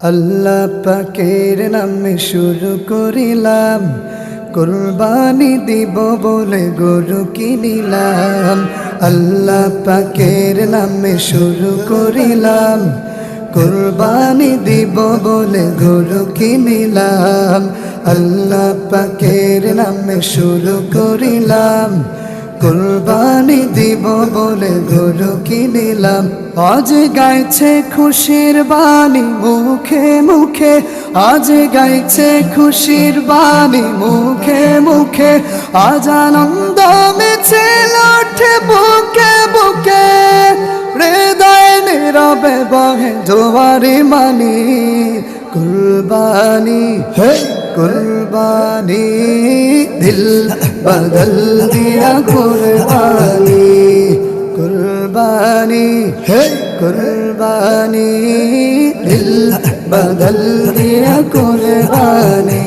আল্লাহ পাকের নামে শুরু করিলাম। কোরবানি দিব বলে গরু কিনিলাম। আল্লাহ পাকের নামে শুরু করিলাম। কোরবানি দিব বলে গরু কিনিলাম। আল্লাহ পাকের নামে শুরু করিলাম। কোরবানি দিব বলে গরু কিনিলাম আজ গাইছে খুশির বাণী মুখে মুখে। আজ গাইছে খুশির বাণী মুখে মুখে। আজ আনন্দ মেছে লঠে বুকে বুকে। হৃদয় নীরবে বহে জোয়ারি মানি। কুরবানি হে কুরবানি দিল বদল দিয়া কুরবানি। কুরবানি হে কুরবানি, দিল বদল দিয়া কুরবানি।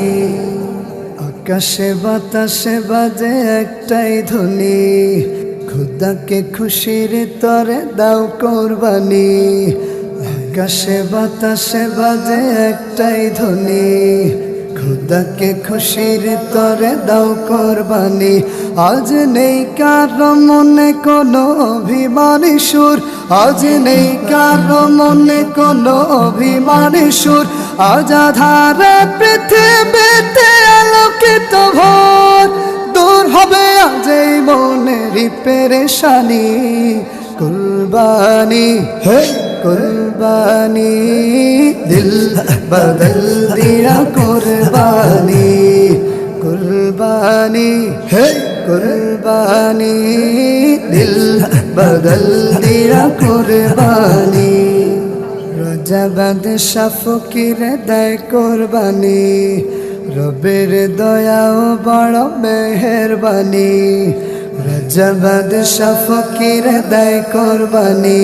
আকাশে বাতাসে বাজে একটাই ধ্বনি। খুদাকে খুশির তরে দাও কোরবানি। আকাশে বাতাসে বাজে একটাই ধ্বনি। খুদাকে খুশির তরে দাও কোরবানি। আজ নেই কার মনে কোনো অভিমানী সুর। আজ নেই কার মনে কোনো অভিমানী সুর। আজ আধারে পৃথিবীতে আলোকিত ভোর। দূর হবে আজ এই মনের পেরেশানি। কুরবানি। হে কুরবানি, দিল বদল দিয়া কুরবানি। কুরবানি হে কুরবানি, দিল বদল দিয়া কুরবানি। রজাবাদ শাফকির দেয় কোরবানি। রবের দয়াও বড় মেহরবানি। রজাবাদ শাফকির দেয় কোরবানি।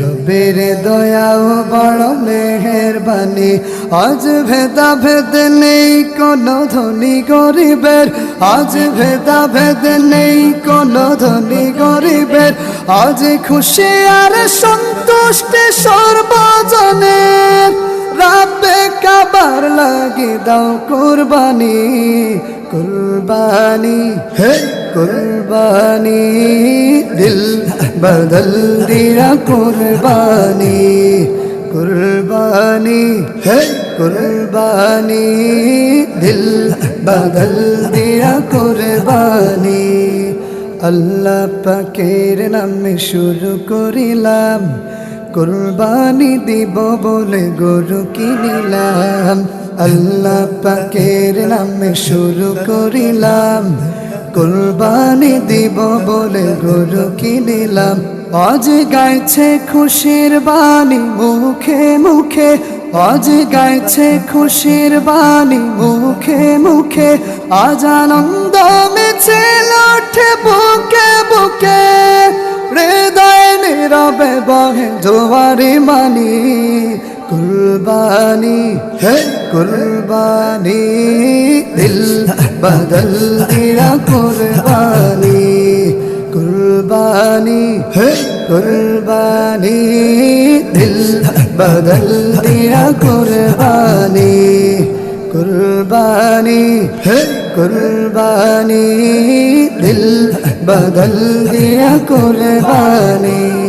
রবের দয়াও বড় মেহরবানি। আজ ভেদা ভেদ নেই, কোনো ধনী গরিবের। আজ ভেদা ভেদ নেই, কোনো ধনী গরিবের। আজ খুশি আর সন্তুষ্টি সর্বজনের। রাবে কাবার লাগে দাও কুরবানি। কুরবানি, হে কুরবানি। দিল বদল দিয়া কুরবানি কুরবানি হে কুরবানি, দিল বদল দিয়া কুরবানি। আল্লাহ পাকের নামে শুরু করিলাম, কুরবানি দিব বলে গরু কিনিলাম। আল্লাহ পাকের নামে শুরু করিলাম কুরবানি দিব বলে গরু কিনিলাম। আজ গাইছে খুশির বাণী মুখে মুখে। আজ গাইছে খুশির বাণী মুখে মুখে। আজ আনন্দ মেছে লঠে বুকে বুকে। হৃদয় নীরবে বহে জোয়ারি মানি। কুরবানি, হে কুরবানি, দিল বদল দিয়া কুরবানি কুরবানি কুরবানি দিল বদল দিয়া কুরবানি কুরবানি কুরবানি দিল বদল দিয়া কুরবানি।